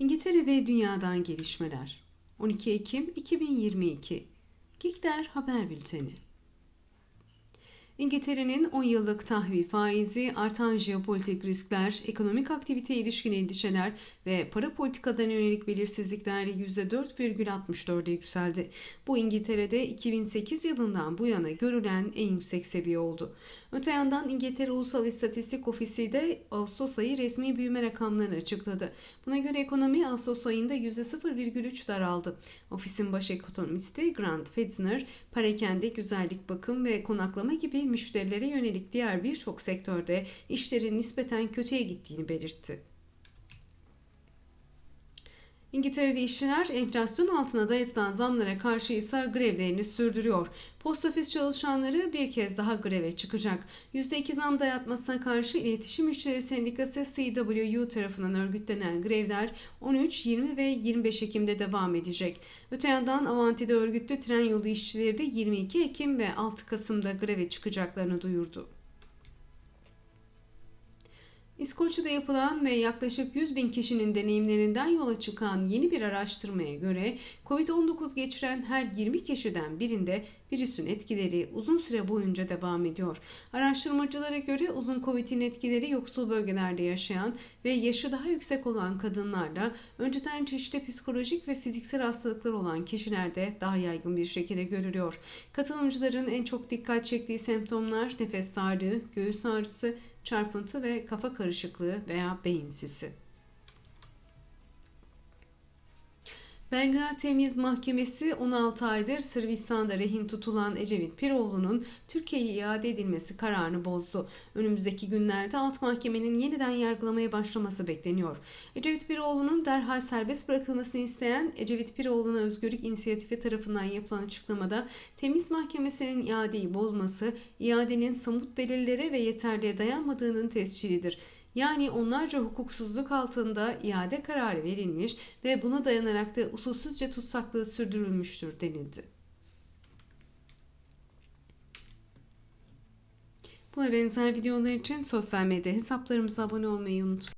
İngiltere ve Dünya'dan gelişmeler. 12 Ekim 2022 Gikder Haber Bülteni İngiltere'nin 10 yıllık tahvil faizi, artan jeopolitik riskler, ekonomik aktiviteye ilişkin endişeler ve para politikalarına yönelik belirsizlikler %4,64'e yükseldi. Bu İngiltere'de 2008 yılından bu yana görülen en yüksek seviye oldu. Öte yandan İngiltere Ulusal İstatistik Ofisi de Ağustos ayı resmi büyüme rakamlarını açıkladı. Buna göre ekonomi Ağustos ayında %0,3 daraldı. Ofisin baş ekonomisti Grant Fitzner, parakende, güzellik bakım ve konaklama gibi müşterilere yönelik diğer birçok sektörde işlerin nispeten kötüye gittiğini belirtti. İngiltere'de işçiler enflasyon altına dayatılan zamlara karşı ise grevlerini sürdürüyor. Post ofis çalışanları bir kez daha greve çıkacak. %2 zam dayatmasına karşı İletişim İşçileri Sendikası CWU tarafından örgütlenen grevler 13, 20 ve 25 Ekim'de devam edecek. Öte yandan Avanti'de örgütlü tren yolu işçileri de 22 Ekim ve 6 Kasım'da greve çıkacaklarını duyurdu. İskoçya'da yapılan ve yaklaşık 100 bin kişinin deneyimlerinden yola çıkan yeni bir araştırmaya göre COVID-19 geçiren her 20 kişiden birinde virüsün etkileri uzun süre boyunca devam ediyor. Araştırmacılara göre uzun COVID'in etkileri yoksul bölgelerde yaşayan ve yaşı daha yüksek olan kadınlarda önceden çeşitli psikolojik ve fiziksel hastalıklar olan kişilerde daha yaygın bir şekilde görülüyor. Katılımcıların en çok dikkat çektiği semptomlar nefes darlığı, göğüs ağrısı, çarpıntı ve kafa karışıklığı veya beyin sisi. Belgrad Temiz Mahkemesi 16 aydır Sırbistan'da rehin tutulan Ecevit Piroğlu'nun Türkiye'ye iade edilmesi kararını bozdu. Önümüzdeki günlerde alt mahkemenin yeniden yargılamaya başlaması bekleniyor. Ecevit Piroğlu'nun derhal serbest bırakılmasını isteyen Ecevit Piroğlu'na Özgürlük İnisiyatifi tarafından yapılan açıklamada Temiz Mahkemesi'nin iadeyi bozması, iadenin somut delillere ve yeterliğe dayanmadığının tescilidir. Yani onlarca hukuksuzluk altında iade kararı verilmiş ve buna dayanarak da usulsüzce tutsaklığı sürdürülmüştür denildi. Bu ve benzer videolar için sosyal medya hesaplarımıza abone olmayı unutmayın.